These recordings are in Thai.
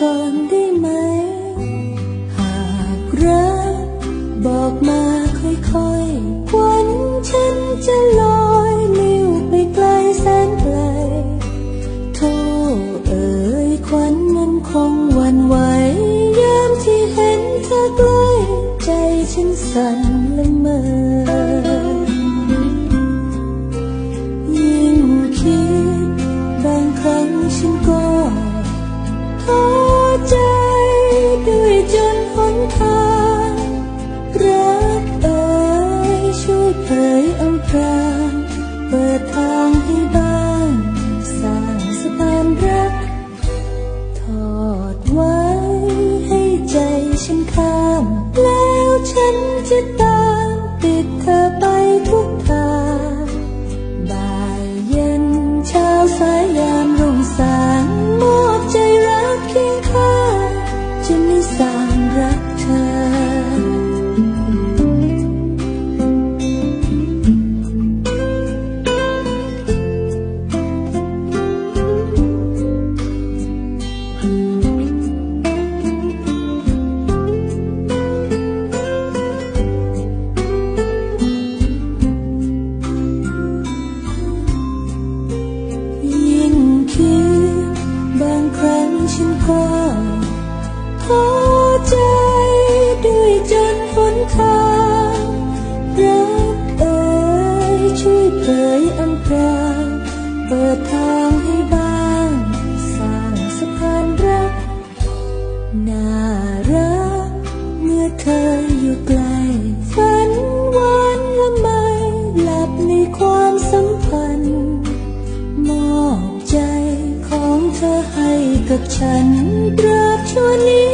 ก่อนได้ไหม หากรักบอกมาค่อยๆควันฉันจะลอยลิ้วไปไกลแสนไกล โทเอ่ยควันมันคงวันไหวยามที่เห็นเธอใกล้ใจฉันสั่น หนทารักเอ่ยช่วยเผยอำพรางเปิดทางให้บ้าง สร้างสะพานรัก ทอดไว้ น่ารักเมื่อเธออยู่ใกล้ฝันหวานละไมหลับในความสัมพันธ์ มอบใจของเธอให้กับฉันตราบชั่วนิ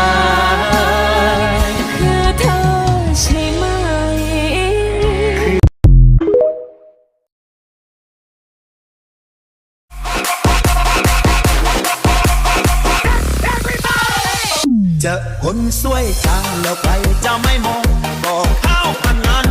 ย เจอคนสวยจังแล้วใครจะไม่มองบอกเข้าพันนั้น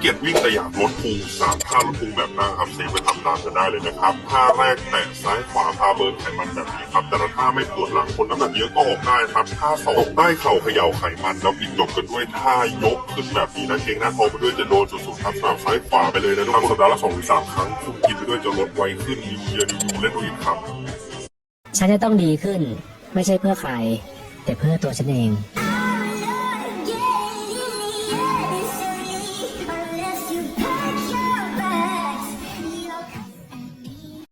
เกียจวิ่งแต่อยากลดพุงสามท่าลดพุงแบบหน้าครับเซฟไปทำตามกันได้เลยนะครับท่าแรกแตะซ้ายขวาพาเบิร์นไขมันแบบนี้ครับแต่ละท่าไม่ปวดหลังคนน้ำหนักเยอะก็ออกได้ครับท่าสองตกใต้เข่าเขย่าไขมันแล้วปิดจบกันด้วยท่ายกขึ้นแบบนี้นะเกรงหน้าท้องไปด้วยจะโดนสุดๆครับสามซ้ายขวาไปเลยนะทุกคนสัปดาห์ละสองถึงสามครั้งคุมกินไปด้วยจะลดไวขึ้นยูเยียยูเล่นดูอีกครับฉันจะต้องดีขึ้น ไม่ใช่เพื่อใคร แต่เพื่อตัวฉันเอง